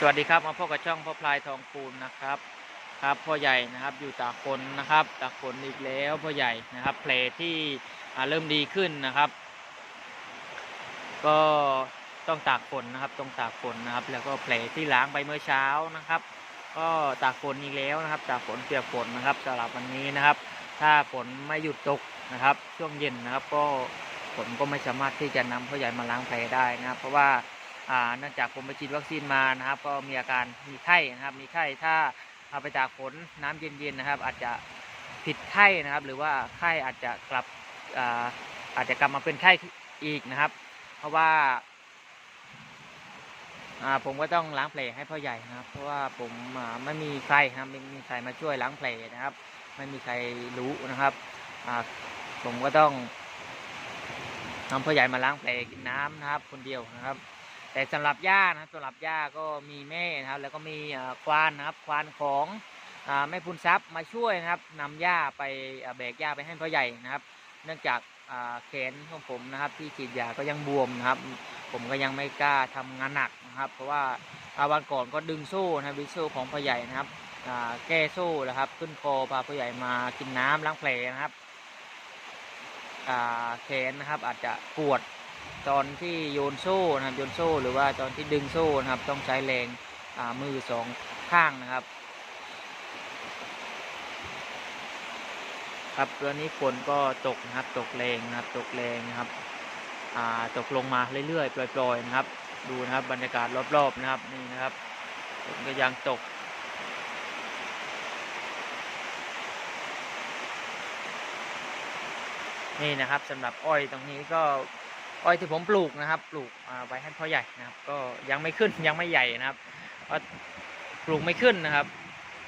สวัสดีครับมาพบกับช่องพ่อพลายทองคูณนะครับครับพ่อใหญ่นะครับอยู่ตากฝนนะครับตากฝนอีกแล้วพ่อใหญ่นะครับแผลที่เริ่มดีขึ้นนะครับ ก็ต้องตากฝนนะครับต้องตากฝนนะครับ แล้วก็แผลที่ล้างไปเมื่อเช้านะครับ ก็ตากฝนอีกแล้วนะครับ ตากฝนเปียกฝนนะครับสำหรับวันนี้นะครับ ถ้าฝนไม่หยุดตกนะครับ ช่วงเย็นนะครับ ก็ผมก็ไม่สามารถที่จะนำพ่อใหญ่มาล้างแผลได้นะครับ เพราะว่า เนื่องจากผมไปฉีดวัคซีนมานะครับ ก็มีอาการมีไข้นะครับ มีไข้ถ้าเอาไปตากฝนน้ำเย็นๆนะครับ อาจจะผิดไข้นะครับ หรือว่าไข้อาจจะกลับอาอาจจะกลับมาเป็นไข้อีกนะครับ เพราะว่าาผมก็ต้องล้างแผลให้พ่อใหญ่นะครับ เพราะว่าผมไม่มีใครนะครับไม่มีใครมาช่วยล้างแผลนะครับ ไม่มีใครรู้นะครับผมก็ต้องนำพ่อใหญ่มาล้างแผลกินน้ำนะครับ คนเดียวนะครับ แต่สำหรับย่านะครับสำหรับย่าก็มีแม่นะครับ แล้วก็มีควานนะครับควานของอแม่พุนทรัพย์มาช่วยนะครับนำย่าไปแบกย่าไปให้พ่อใหญ่นะครับ เนื่องจากแขนของผมนะครับ ที่ฉีดยาก็ยังบวมนะครับ ผมก็ยังไม่กล้าทำงานหนักนะครับ เพราะว่าวันก่อนก็ดึงโซ่นะครับดึงโซ่ของพ่อใหญ่นะครับแก้โซ่นะครับ ขึ้นคอพาผู้ใหญ่มากินน้ำล้างแผลนะครับแขนนะครับอาจจะปวด ตอนที่โยนโซ่นะครับโยนโซ่หรือว่าตอนที่ดึงโซ่นะครับ ต้องใช้แรงมือสองข้างนะครับ ครับตอนนี้ฝนก็ตกนะครับ ตกแรงนะครับ ตกแรงนะครับตกลงมาเรื่อยๆปล่อยๆนะครับ ดูนะครับบรรยากาศรอบๆนะครับนี่นะครับฝนก็ยังตกนี่นะครับสำหรับอ้อยตรงนี้ก็ อ้อยที่ผมปลูกนะครับ ปลูกไว้ให้พ่อใหญ่นะครับ ก็ยังไม่ขึ้นยังไม่ใหญ่นะครับเพราะปลูกไม่ขึ้นนะครับ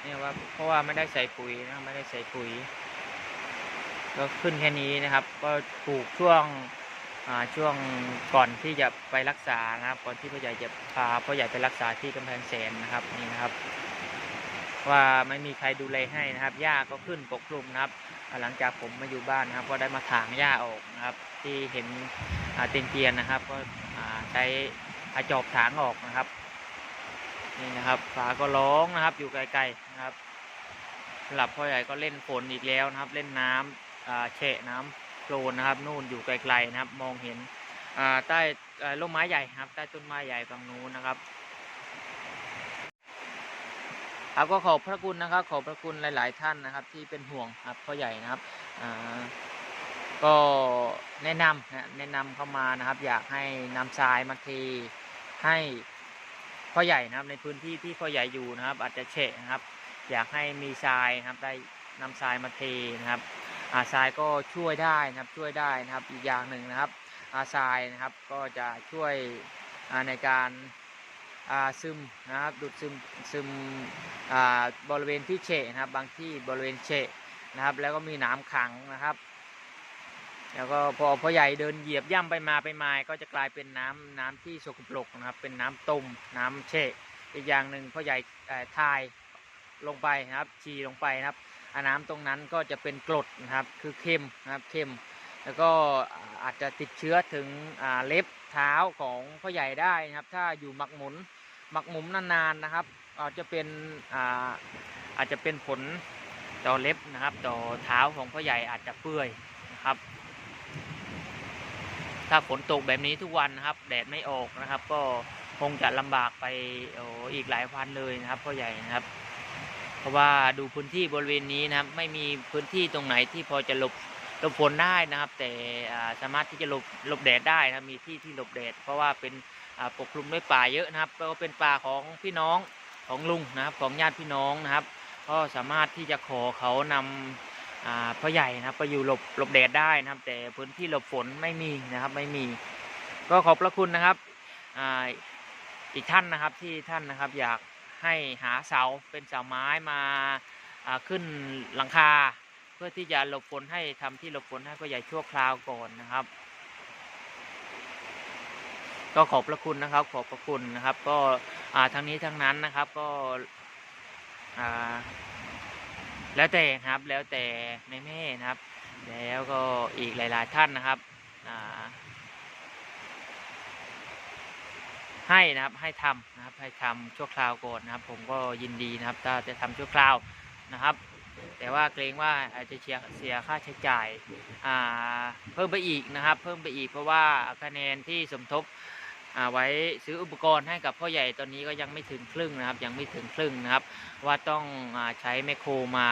เนี่ยว่าเพราะว่าไม่ได้ใส่ปุ๋ยนะไม่ได้ใส่ปุ๋ย ก็ขึ้นแค่นี้นะครับ ก็ปลูกช่วงช่วงก่อนที่จะไปรักษานะครับ ก่อนที่พ่อใหญ่จะพาพ่อใหญ่ไปรักษาที่กำแพงแสนนะครับนี่นะครับ ว่าไม่มีใครดูแลให้นะครับหญ้าก็ขึ้นปกคลุมนะครับ หลังจากผมมาอยู่บ้านนะครับ ก็ได้มาถางหญ้าออกนะครับ ที่เห็น เตียนเตียนนะครับ ก็ใช้อาจอบถางออกนะครับนี่นะครับฝาก็ร้องนะครับอยู่ไกลๆนะครับสำหรับพ่อใหญ่ก็เล่นฝนอีกแล้วนะครับ เล่นน้ำแฉะน้ำโคลนนะครับ นู่นอยู่ไกลๆนะครับ มองเห็นใต้ร่มไม้ใหญ่ครับใต้ต้นไม้ใหญ่ฝั่งนู้นนะครับครับก็ขอบพระคุณนะครับ ขอบพระคุณหลาย ๆ ท่านนะครับ ที่เป็นห่วงครับพ่อใหญ่นะครับอ่า ก็แนะนำนะแนะนำเข้ามานะครับ อยากให้นำทรายมาเทให้พ่อใหญ่นะครับ ในพื้นที่ที่พ่อใหญ่อยู่นะครับ อาจจะเฉะนะครับ อยากให้มีทรายนะครับได้นำทรายมาเทนะครับอาทรายก็ช่วยได้นะครับช่วยได้นะครับอีกอย่างหนึ่งนะครับอาทรายนะครับก็จะช่วยในการซึมนะครับดูดซึมซึมบริเวณที่เฉะนะครับ บางที่บริเวณเฉะนะครับ แล้วก็มีน้ำขังนะครับ แล้วก็พอพ่อใหญ่เดินเหยียบย่ำไปมาไปมาก็จะกลายเป็นน้ำน้ำที่สกปรกนะครับ เป็นน้ำต้มน้ำเฉะอีกอย่างหนึ่งพ่อใหญ่ทายลงไปนะครับฉี่ลงไปนะครับน้ำตรงนั้นก็จะเป็นกรดนะครับคือเค็มนะครับเค็ม แล้วก็อาจจะติดเชื้อถึงเล็บเท้าของพ่อใหญ่ได้นะครับ ถ้าอยู่หมักหมุนหมักหมุนนานๆนะครับ อาจจะเป็นอาอาจจะเป็นผลต่อเล็บนะครับ ต่อเท้าของพ่อใหญ่อาจจะเปื่อยนะครับ ถ้าฝนตกแบบนี้ทุกวันนะครับ แดดไม่ออกนะครับ ก็คงจะลำบากไปโอ้อีกหลายวันเลยนะครับพ่อใหญ่นะครับ เพราะว่าดูพื้นที่บริเวณนี้นะครับ ไม่มีพื้นที่ตรงไหนที่พอจะหลบหลบฝนได้นะครับ แต่สามารถที่จะหลบหลบแดดได้นะมีที่ที่หลบแดด เพราะว่าเป็นปกคลุมด้วยป่าเยอะนะครับก็เป็นป่าของพี่น้องของลุงนะครับ ของญาติพี่น้องนะครับ ก็สามารถที่จะขอเขานำอ่า พ่อใหญ่นะครับไปอยู่หลบหลบแดดได้นะครับ แต่พื้นที่หลบฝนไม่มีนะครับไม่มี ก็ขอบพระคุณนะครับออีกท่านนะครับที่ท่านนะครับอยากให้หาเสาเป็นเสาไม้มาขึ้นหลังคา เพื่อที่จะหลบฝนให้ทำที่หลบฝนให้พ่อใหญ่ชั่วคราวก่อนนะครับ ก็ขอบพระคุณนะครับ ขอบพระคุณนะครับ ก็อ่าทั้งนี้ทั้งนั้นนะครับก็อ่า แล้วแต่ครับแล้วแต่แม่แม่นะครับ แล้วก็อีกหลาย ๆ ท่านนะครับให้นะครับให้ทำนะครับให้ทำชั่วคราวก่อนนะครับ ผมก็ยินดีนะครับถ้าจะทำชั่วคราวนะครับ แต่ว่าเกรงว่าอาจจะเสียเสียค่าใช้จ่ายเพิ่มไปอีกนะครับ เพิ่มไปอีกเพราะว่าคะแนนที่สมทบ ไว้ซื้ออุปกรณ์ให้กับพ่อใหญ่ตอนนี้ก็ยังไม่ถึงครึ่งนะครับ ยังไม่ถึงครึ่งนะครับ ว่าต้องอใช้แมคโครมา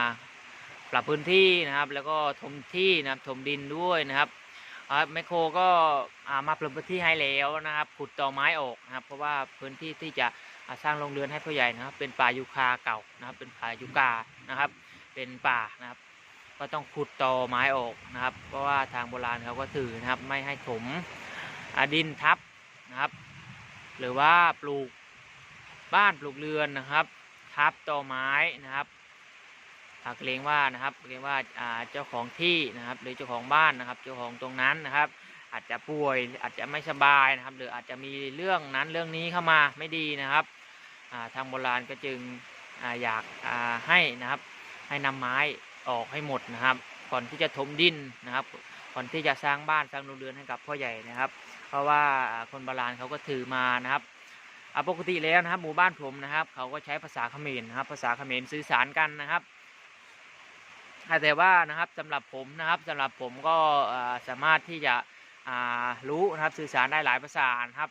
ปรับพื้นที่นะครับ แล้วก็ถมที่นะครับถมดินด้วยนะครับแมคโครก็มาปรับพื้นที่ให้แล้วนะครับขุดตอไม้ออกนะครับ เพราะว่าพื้นที่ที่จะสร้างโรงเรือนให้พ่อใหญ่นะครับ เป็นป่ายูคาเก่านะครับ เป็นป่ายูกานะครับ เป็นป่านะครับ ก็ต้องขุดตอไม้ออกนะครับ เพราะว่าทางโบราณเขาก็ถือนะครับ ไม่ให้ถมดินทับ นะครับ หรือว่าปลูกบ้านปลูกเรือนนะครับ ทับตอไม้นะครับถ้าเกรงว่านะครับเกรงว่าเจ้าของที่นะครับหรือเจ้าของบ้านนะครับ เจ้าของตรงนั้นนะครับ อาจจะป่วยอาจจะไม่สบายนะครับ หรืออาจจะมีเรื่องนั้นเรื่องนี้เข้ามาไม่ดีนะครับทางโบราณก็จึงออยากให้นะครับ ให้นำไม้ออกให้หมดนะครับ ก่อนที่จะถมดินนะครับ ก่อนที่จะสร้างบ้านสร้างโรงเรือนให้กับพ่อใหญ่นะครับ เพราะว่าคนโบราณเขาก็ถือมานะครับอ่าปกติแล้วนะครับ หมู่บ้านผมนะครับ เขาก็ใช้ภาษาเขมรนะครับ ภาษาเขมรสื่อสารกันนะครับแต่ว่านะครับสำหรับผมนะครับสำหรับผมก็สามารถที่จะรู้นะครับสื่อสารได้หลายภาษานะครับ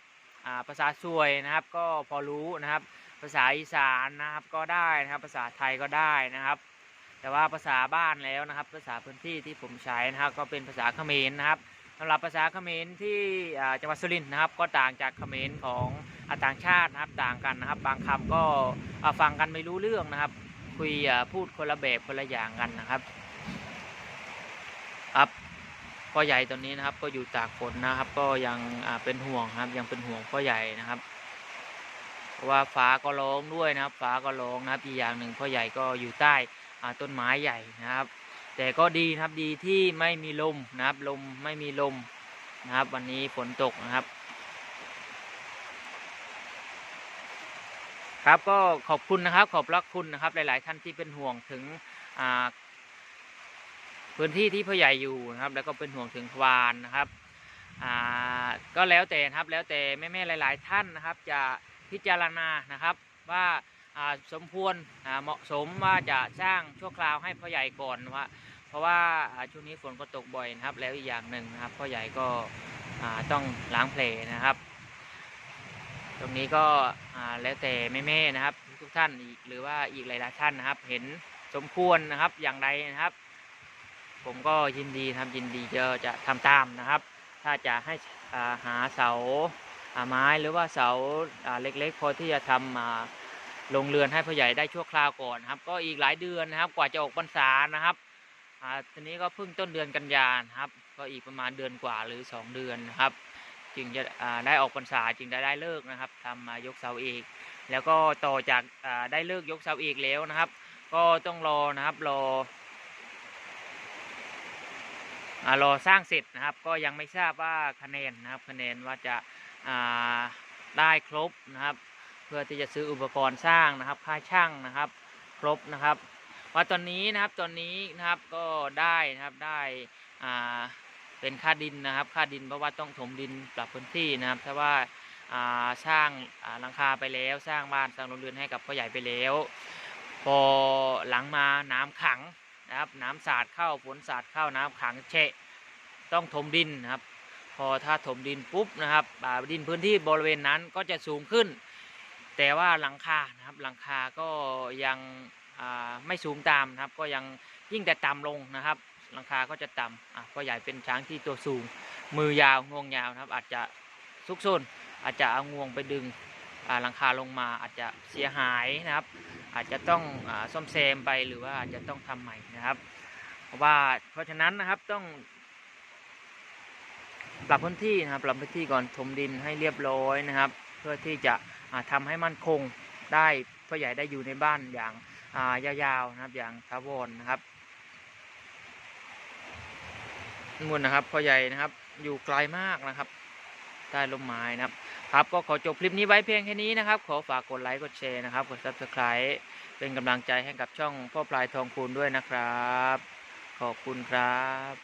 ภาษาซวยนะครับ ก็พอรู้นะครับ ภาษาอีสานนะครับก็ได้นะครับ ภาษาไทยก็ได้นะครับ แต่ว่าภาษาบ้านแล้วนะครับ ภาษาพื้นที่ที่ผมใช้นะครับ ก็เป็นภาษาเขมรนะครับสำหรับภาษาเขมรที่จังหวัดสุรินทร์นะครับ ก็ต่างจากเขมรของอต่างชาตินะครับต่างกันนะครับ บางคำก็อ่าฟังกันไม่รู้เรื่องนะครับ คุยพูดคนละแบบคนละอย่างกันนะครับครับพ่อใหญ่ตอนนี้นะครับ ก็อยู่ตากฝนนะครับ ก็ยังเป็นห่วงครับ ยังเป็นห่วงพ่อใหญ่นะครับเพราะว่าฟ้าก็ร้องด้วยนะครับ ฟ้าก็ร้องนะครับอีกอย่างหนึ่งพ่อใหญ่ก็อยู่ใต้ ต้นไม้ใหญ่นะครับ แต่ก็ดีนะครับดีที่ไม่มีลมนะครับลมไม่มีลมนะครับ วันนี้ฝนตกนะครับ ครับก็ขอบคุณนะครับ ขอบพระคุณนะครับ หลาย ๆ ท่านที่เป็นห่วงถึงพื้นที่ที่พ่อใหญ่อยู่นะครับ แล้วก็เป็นห่วงถึงควานนะครับก็แล้วแต่นะครับแล้วแต่แม่ๆหลาย ๆ ท่านนะครับ จะพิจารณานะครับว่า สมควรเหมาะสมว่าจะสร้างชั่วคราวให้พ่อใหญ่ก่อนว่าเพราะว่าช่วงนี้ฝนก็ตกบ่อยนะครับ แล้วอีกอย่างหนึ่งนะครับพ่อใหญ่ก็ต้องล้างแผลนะครับ ตรงนี้ก็แล้วแต่แม่ๆนะครับ ทุกท่านอีกหรือว่าอีกหลายๆท่านนะครับ เห็นสมควรนะครับอย่างไรนะครับ ผมก็ยินดีนะครับยินดีจะจะทำตามนะครับ ถ้าจะให้าหาเสาาไม้หรือว่าเสาาเล็กๆพอที่จะทำ ลงเรือนให้พ่อใหญ่ได้ชั่วคราวก่อนครับ ก็อีกหลายเดือนนะครับ กว่าจะออกพรรษานะครับอ่าทีนี้ก็เพิ่งต้นเดือนกันยานะครับ ก็อีกประมาณเดือนกว่าหรือ 2 เดือนนะครับ จึงจะอ่าได้ออกพรรษาจึงได้ได้เลิกนะครับทำมายกเสาเอกแล้วก็ต่อจากอ่าได้เลิกยกเสาเอกแล้วนะครับ ก็ต้องรอนะครับรออ่ารอสร้างเสร็จนะครับก็ยังไม่ทราบว่าคะแนนนะครับคะแนนว่าจะอ่าได้ครบนะครับ เพื่อที่จะซื้ออุปกรณ์สร้างนะครับ ค่าช่างนะครับ ครบนะครับว่าตอนนี้นะครับตอนนี้นะครับก็ได้นะครับได้อ่าเป็นค่าดินนะครับ ค่าดินเพราะว่าต้องถมดินปรับพื้นที่นะครับถ้าว่าอ่าสร้างอ่าหลังคาไปแล้วสร้างบ้านสร้างโรงเรือนให้กับพ่อใหญ่ไปแล้ว พอหลังมาน้ำขังนะครับ น้ำสาดเข้าฝนสาดเข้าน้ำขังเชะต้องถมดินนะครับ พอถ้าถมดินปุ๊บนะครับดินพื้นที่บริเวณนั้นก็จะสูงขึ้น แต่ว่าหลังคานะครับหลังคาก็ยังไม่สูงตามนะครับ ก็ยังยิ่งแต่ต่ำลงนะครับ หลังคาก็จะต่ำอะพ่อใหญ่เป็นช้างที่ตัวสูง มือยาวงวงยาวนะครับ อาจจะซุกซนอาจจะเอางวงไปดึงหลังคาลงมาอาจจะเสียหายนะครับ อาจจะต้องอซ่อมแซมไปหรือว่าอาจจะต้องทำใหม่นะครับเพราะว่าเพราะฉะนั้นนะครับต้อง ปรับพื้นที่นะครับ ปรับพื้นที่ก่อนถมดินให้เรียบร้อยนะครับ เพื่อที่จะ ทำาให้มั่นคงได้พ่อใหญ่ได้อยู่ในบ้านอย่างยาวๆนะครับอย่างถาวรนะครับนู่นนะครับพ่อใหญ่นะครับอยู่ไกลมากนะครับใต้ร่มไม้นะครับ ครับก็ขอจบคลิปนี้ไว้เพียงแค่นี้นะครับ ขอฝากกดไลค์กดแชร์นะครับกด subscribe เป็นกำลังใจให้กับช่องพ่อปลายทองคูณด้วยนะครับ ขอบคุณครับ